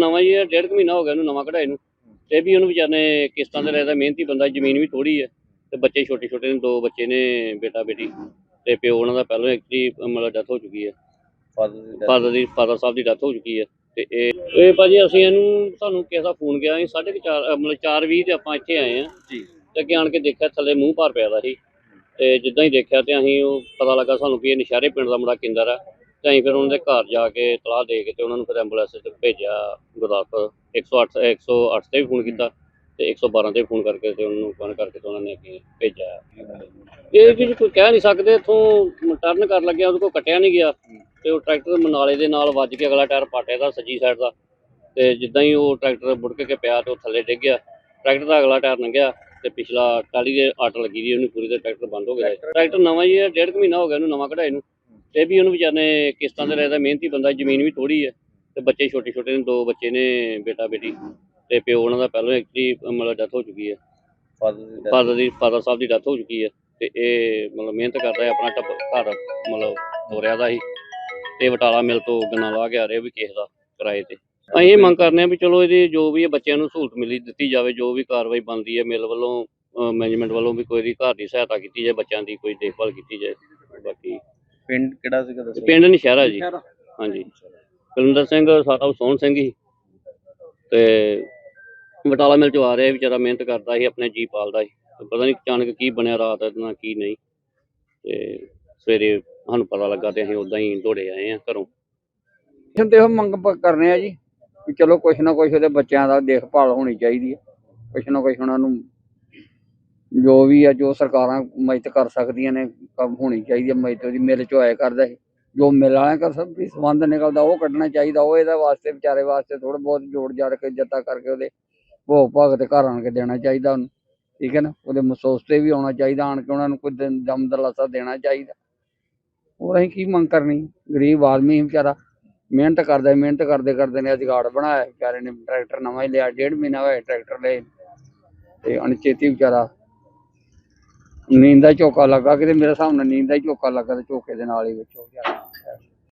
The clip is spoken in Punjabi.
ਨਵਾਂ ਹੀ ਹੈ ਡੇਢ ਕੁ ਮਹੀਨਾ ਹੋ ਗਿਆ ਉਹਨੂੰ ਨਵਾਂ ਕਢਾਏ ਨੂੰ। ਤੇ ਵੀ ਉਹਨੂੰ ਵਿਚਾਰੇ ਨੇ ਕਿਸ਼ਤਾਂ ਤੇ ਰਹਿਦਾ ਮਿਹਨਤੀ ਬੰਦਾ ਜ਼ਮੀਨ ਵੀ ਥੋੜੀ ਹੈ। ਤੇ ਬੱਚੇ ਛੋਟੇ ਛੋਟੇ ਨੇ ਦੋ ਬੱਚੇ ਨੇ ਬੇਟਾ ਬੇਟੀ ਤੇ ਪਿਓ ਉਹਨਾਂ ਦਾ ਪਹਿਲਾਂ ਐਕਚੁਅਲੀ ਮਤਲਬ ਡੈਥ ਹੋ ਚੁੱਕੀ ਹੈ। ਫਾਦਰ ਦੀ ਫਾਦਰ ਸਾਹਿਬ ਦੀ ਡੈਥ ਹੋ ਚੁੱਕੀ ਹੈ। ਤੇ ਇਹ ਇਹ ਭਾਜੀ ਅਸੀਂ ਇਹਨੂੰ ਤੁਹਾਨੂੰ ਕਿਸੇ ਦਾ ਫੋਨ ਗਿਆ ਸੀ ਸਾਢੇ ਕੁ ਚਾਰ ਅਹ ਮਤਲਬ 4:20 ਤੇ ਆਪਾਂ ਇੱਥੇ ਆਏ ਆ ਜੀ। ਤੇ ਅੱਗੇ ਆਣ ਕੇ ਦੇਖਿਆ ਥੱਲੇ ਮੂੰਹ ਭਾਰ ਪਿਆ ਦਾ ਸੀ। ਤੇ ਜਿੱਦਾਂ ਹੀ ਦੇਖਿਆ ਤੇ ਅਸੀਂ ਉਹ ਪਤਾ ਲੱਗਾ ਸਾਨੂੰ ਵੀ ਇਹ ਨਸ਼ਹਿਰੇ ਪਿੰਡ ਦਾ ਮੁੰਡਾ ਕਿੰਦਰ ਆ। ਤੇ ਅਸੀਂ ਫਿਰ ਉਹਨਾਂ ਦੇ ਘਰ ਜਾ ਕੇ ਤਲਾਹ ਦੇ ਕੇ ਤੇ ਉਹਨਾਂ ਨੂੰ ਫਿਰ ਐਂਬੂਲੈਂਸ ਤੇ ਭੇਜਿਆ ਗੁਰਦਾਸਪੁਰ। 108 108 ਤੇ ਵੀ ਫੋਨ ਕੀਤਾ ਤੇ 112 ਤੇ ਫੋਨ ਕਰਕੇ ਤੇ ਉਹਨਾਂ ਨੂੰ ਫੋਨ ਕਰਕੇ ਤੇ ਉਹਨਾਂ ਨੇ ਅੱਗੇ ਭੇਜਿਆ। ਇਹ ਚੀਜ਼ ਕੋਈ ਕਹਿ ਨਹੀਂ ਸਕਦੇ, ਇਥੋਂ ਟਰਨ ਕਰ ਲੱਗਿਆ, ਉਹਦੇ ਕੋਲ ਕੱਟਿਆ ਨਹੀਂ ਗਿਆ ਤੇ ਉਹ ਟਰੈਕਟਰ ਮਨਾਲੇ ਦੇ ਨਾਲ ਵੱਜ ਕੇ ਅਗਲਾ ਟਾਇਰ ਪਾਟਿਆ ਦਾ, ਸੱਜੀ ਸਾਈਡ ਦਾ। ਤੇ ਜਿੱਦਾਂ ਹੀ ਉਹ ਟਰੈਕਟਰ ਬੁੜਕ ਕੇ ਪਿਆ ਤੇ ਉਹ ਥੱਲੇ ਡਿੱਗ ਗਿਆ। ਟਰੈਕਟਰ ਦਾ ਅਗਲਾ ਟਾਇਰ ਲੰਘਿਆ ਤੇ ਪਿਛਲਾ ਟਾਲੀ ਦੇ ਆਟ ਲੱਗੀ ਦੀ, ਉਹਨੂੰ ਪੂਰੀ ਤੇ ਟਰੈਕਟਰ ਬੰਦ ਹੋ ਗਿਆ। ਟਰੈਕਟਰ ਨਵਾਂ ਹੀ ਹੈ, ਡੇਢ ਕੁ ਮਹੀਨਾ ਹੋ ਗਿਆ ਉਹਨੂੰ ਨਵਾਂ ਕਢਾਈ ਨੂੰ। ਤੇ ਵੀ ਉਹਨੂੰ ਵਿਚਾਰੇ ਨੇ ਕਿਸ਼ਤਾਂ ਤੇ ਰਹਿਦਾ ਮਿਹਨਤੀ ਬੰਦਾ ਜ਼ਮੀਨ ਵੀ ਥੋੜੀ ਹੈ। ਤੇ ਬੱਚੇ ਛੋਟੇ ਛੋਟੇ ਨੇ ਦੋ ਬੱਚੇ ਨੇ ਬੇਟਾ ਬੇਟੀ ਤੇ ਪਿਓ ਉਹਨਾਂ ਦਾ ਪਹਿਲਾਂ ਐਕਚੁਅਲੀ ਮਤਲਬ ਡੈਥ ਹੋ ਚੁੱਕੀ ਹੈ। ਫਾਦਰ ਦੀ ਫਾਦਰ ਸਾਹਿਬ ਦੀ ਡੈਥ ਹੋ ਚੁੱਕੀ ਹੈ। ਤੇ ਇਹ ਮਤਲਬ ਮਿਹਨਤ ਕਰਦਾ ਹੈ ਆਪਣਾ ਟੱਬ ਘਰ ਮਤਲਬ ਤੋਰਿਆ ਦਾ ਸੀ ਤੇ ਬਟਾਲਾ ਮਿਲ ਤੋਂ ਗੰਨਾ ਲਾ ਕੇ ਆ ਰਿਹਾ ਵੀ ਕਿਸੇ ਦਾ ਕਿਰਾਏ ਤੇ। ਅਸੀਂ ਇਹ ਮੰਗ ਕਰਨੇ ਆ ਵੀ ਚਲੋ ਇਹਦੀ ਜੋ ਵੀ ਬੱਚਿਆਂ ਨੂੰ ਸਹੂਲਤ ਮਿਲੀ ਦਿੱਤੀ ਜਾਵੇ ਜੋ ਵੀ ਕਾਰਵਾਈ ਬਣਦੀ ਹੈ ਮਿਲ ਵੱਲੋਂ ਮੈਨੇਜਮੈਂਟ ਵੱਲੋਂ ਵੀ ਕੋਈ ਦੀ ਘਰ ਦੀ ਸਹਾਇਤਾ ਕੀਤੀ ਜਾਏ ਬੱਚਿਆਂ ਦੀ ਕੋਈ ਦੇਖਭਾਲ ਕੀਤੀ ਜਾਏ ਬਾਕੀ ਪਿੰਡ ਕਿਹੜਾ ਸੀਗਾ ਦੱਸੋ? ਪਿੰਡ ਨਸ਼ਹਿਰਾ ਜੀ। ਹਾਂਜੀ। ਕੁਲਵਿੰਦਰ ਸਿੰਘ ਸਾਡਾ ਸੋਹਣ ਸਿੰਘ ਹੀ ਤੇ ਬਟਾਲਾ ਮਿਲ ਚੋਂ ਆ ਰਿਹਾ ਵਿਚਾਰਾ ਮਿਹਨਤ ਕਰਦਾ ਸੀ ਆਪਣੇ ਜੀ ਪਾਲਦਾ ਸੀ। ਪਤਾ ਨਹੀਂ ਅਚਾਨਕ ਕੀ ਬਣਿਆ ਰਾਤ ਨਾਲ ਕੀ ਨਹੀਂ। ਤੇ ਸਵੇਰੇ ਸਾਨੂੰ ਪਤਾ ਲੱਗਾ ਤੇ ਅਸੀਂ ਉਦਾਂ ਹੀ ਦੌੜੇ ਆਏ ਆ ਘਰੋਂ। ਹੁਣ ਤੇ ਉਹ ਮੰਗ ਕਰਨੇ ਆ ਜੀ ਵੀ ਚਲੋ ਕੁਛ ਨਾ ਕੁਛ ਉਹਦੇ ਬੱਚਿਆਂ ਦਾ ਦੇਖਭਾਲ ਹੋਣੀ ਚਾਹੀਦੀ ਹੈ। ਕੁਛ ਨਾ ਕੁਛ ਉਹਨਾਂ ਨੂੰ ਜੋ ਵੀ ਆ, ਜੋ ਸਰਕਾਰਾਂ ਮਦਦ ਕਰ ਸਕਦੀਆਂ ਨੇ, ਕੰਮ ਹੋਣੀ ਚਾਹੀਦੀ ਹੈ ਮਦਦ ਉਹਦੀ ਮਿਲ ਚੋਂ ਆਇਆ ਕਰਦਾ ਸੀ ਜੋ ਮਿਲ ਵਾਲਿਆਂ ਕਰ ਸਭ ਵੀ ਸੰਬੰਧ ਨਿਕਲਦਾ, ਉਹ ਕੱਢਣਾ ਚਾਹੀਦਾ, ਉਹ ਇਹਦਾ ਵਾਸਤੇ, ਵਿਚਾਰੇ ਵਾਸਤੇ ਥੋੜਾ ਬਹੁਤ ਜੋੜ ਜਾੜ ਕੇ, ਜੱਤਾ ਕਰਕੇ ਉਹਦੇ ਭੋਗ ਭਾਗ ਤੇ ਘਰ ਆਣ ਕੇ ਦੇਣਾ ਚਾਹੀਦਾ ਉਹਨੂੰ, ਠੀਕ ਹੈ ਨਾ? ਉਹਦੇ ਮਸੋਸ ਤੇ ਵੀ ਆਉਣਾ ਚਾਹੀਦਾ, ਆਣ ਕੇ ਉਹਨਾਂ ਨੂੰ ਕੋਈ ਦਮ ਦਲਾਸਾ ਦੇਣਾ ਚਾਹੀਦਾ। ਹੋਰ ਅਸੀਂ ਕੀ ਮੰਗ ਕਰਨੀ? ਗਰੀਬ ਆਦਮੀ ਵਿਚਾਰਾ ਮਿਹਨਤ ਕਰਦਾ, ਮਿਹਨਤ ਕਰਦੇ ਕਰਦੇ ਨੇ ਅਧਿਕਾਰ ਬਣਾਇਆ, ਵਿਚਾਰੇ ਨੇ ਟਰੈਕਟਰ ਨਵਾਂ ਹੀ ਲਿਆ, ਡੇਢ ਮਹੀਨਾ ਹੋਇਆ ਟਰੈਕਟਰ ਲਏ ਤੇ ਅਣਚੇਤੀ ਵਿਚਾਰਾ ਨੀਂਦ ਦਾ ਝੋਕਾ ਲੱਗਾ, ਕਿਤੇ ਮੇਰੇ ਹਿਸਾਬ ਨਾਲ ਨੀਂਦ ਦਾ ਹੀ ਝੋਕਾ ਲੱਗਾ ਤੇ ਝੋਕੇ ਦੇ ਨਾਲ ਹੀ ਵਿੱਚ ਹੋ ਗਿਆ।